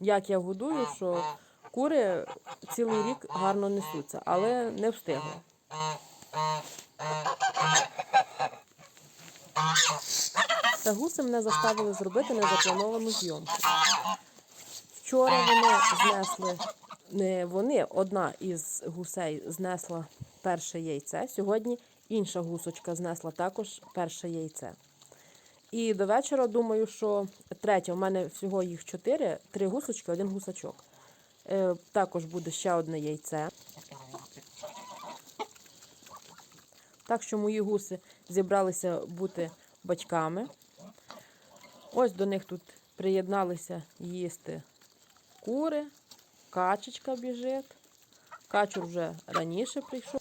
Як я годую, що кури цілий рік гарно несуться, але не встигла. Та гуси мене заставили зробити незаплановану зйомку. Вчора вони знесли, не вони, одна із гусей знесла перше яйце. Сьогодні інша гусочка знесла також перше яйце. І до вечора думаю, що третя, у мене всього їх чотири, три гусочки, один гусачок. Е, також буде ще одне яйце. Так що мої гуси зібралися бути батьками. Ось до них тут приєдналися їсти кури, качечка біжить. Качур вже раніше прийшов.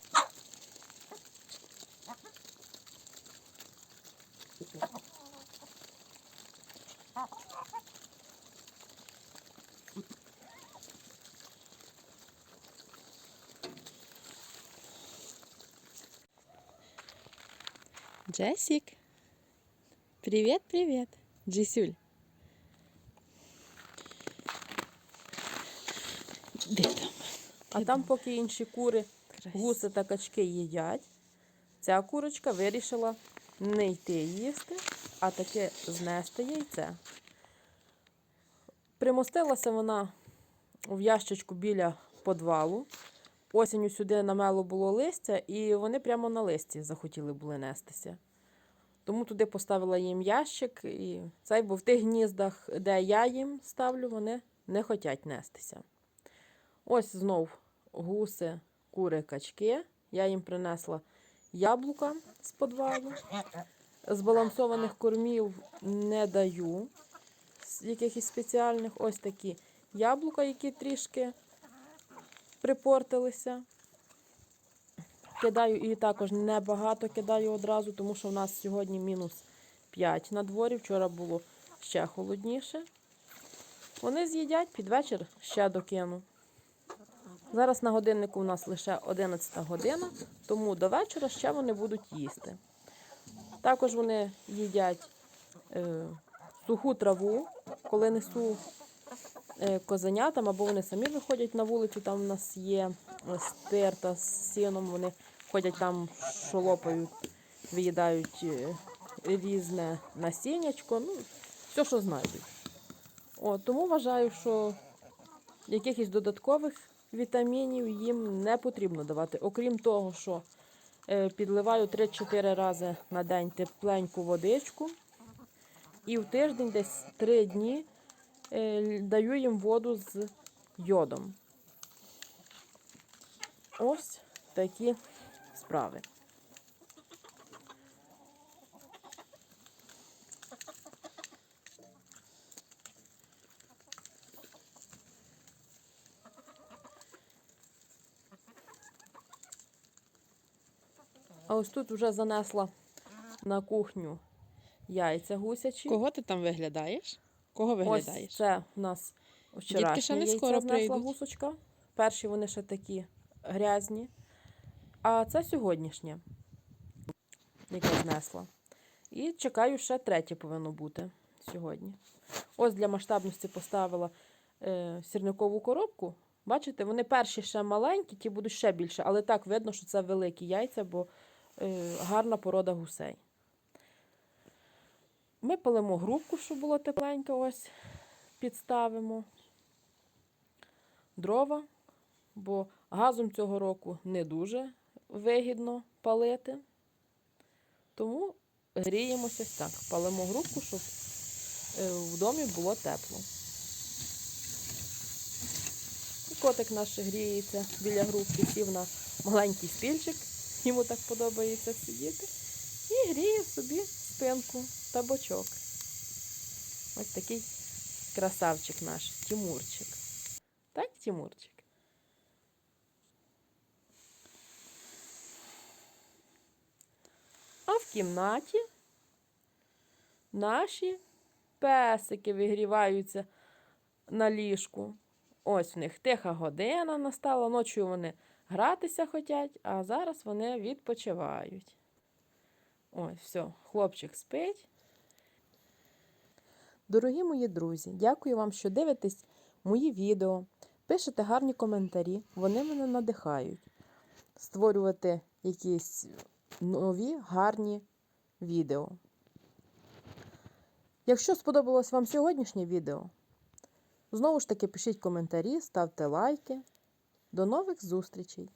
Джесік. Привіт, привіт. Джесюль. Де там? А там, поки інші кури, гуси та качки їдять, ця курочка вирішила не йти їсти, а таки знести яйце. Примостилася вона в ящичку біля подвалу. Осінню сюди намело було листя, і вони прямо на листі захотіли були нестися. Тому туди поставила їм ящик, і цей, бо в тих гніздах, де я їм ставлю, вони не хочуть нестися. Ось знов гуси, кури, качки. Я їм принесла яблука з подвалу. Збалансованих кормів не даю, якихось спеціальних. Ось такі яблука, які трішки припортилися. Кидаю і також небагато кидаю одразу, тому що в нас сьогодні мінус 5 на дворі. Вчора було ще холодніше. Вони з'їдять під вечір ще докину. Зараз на годиннику у нас лише 11 година, тому до вечора ще вони будуть їсти. Також вони їдять е, суху траву, коли несу козенятам, або вони самі виходять на вулицю, там у нас є е, стирта з сіном, вони ходять там, шолопають, виїдають е, різне насіннячко, ну, все, що знайдуть. О, тому вважаю, що якихось додаткових вітамінів їм не потрібно давати. Окрім того, що е, підливаю 3-4 рази на день тепленьку водичку. І в тиждень десь 3 дні е, даю їм воду з йодом. Ось такі справи. А ось тут вже занесла на кухню яйця гусячі. Кого ти там виглядаєш? Кого виглядаєш? Ось це у нас ще вчорашні не яйця скоро прийдуть. гусочка. Перші вони ще такі грязні. А це сьогоднішнє, яке знесла. І чекаю, ще третє повинно бути сьогодні. Ось для масштабності поставила е, сірникову коробку. Бачите, вони перші ще маленькі, ті будуть ще більше, але так видно, що це великі яйця, бо е, гарна порода гусей. Ми палимо грубку, щоб було тепленько, ось підставимо дрова, бо газом цього року не дуже вигідно палити. Тому гріємося так. Палимо грубку, щоб е, в домі було тепло. Котик наш гріється біля грубки, сів на маленький стільчик, йому так подобається сидіти. І гріє собі спинку та бочок. Ось такий красавчик наш, Тімурчик. Так, Тімурчик? А в кімнаті наші песики вигріваються на ліжку. Ось в них тиха година настала, ночі вони гратися хочуть, а зараз вони відпочивають. Ось, все, хлопчик спить. Дорогі мої друзі, дякую вам, що дивитесь мої відео, пишете гарні коментарі. Вони мене надихають створювати якісь нові гарні відео. Якщо сподобалось вам сьогоднішнє відео, знову ж таки пишіть коментарі, ставте лайки. До нових зустрічей!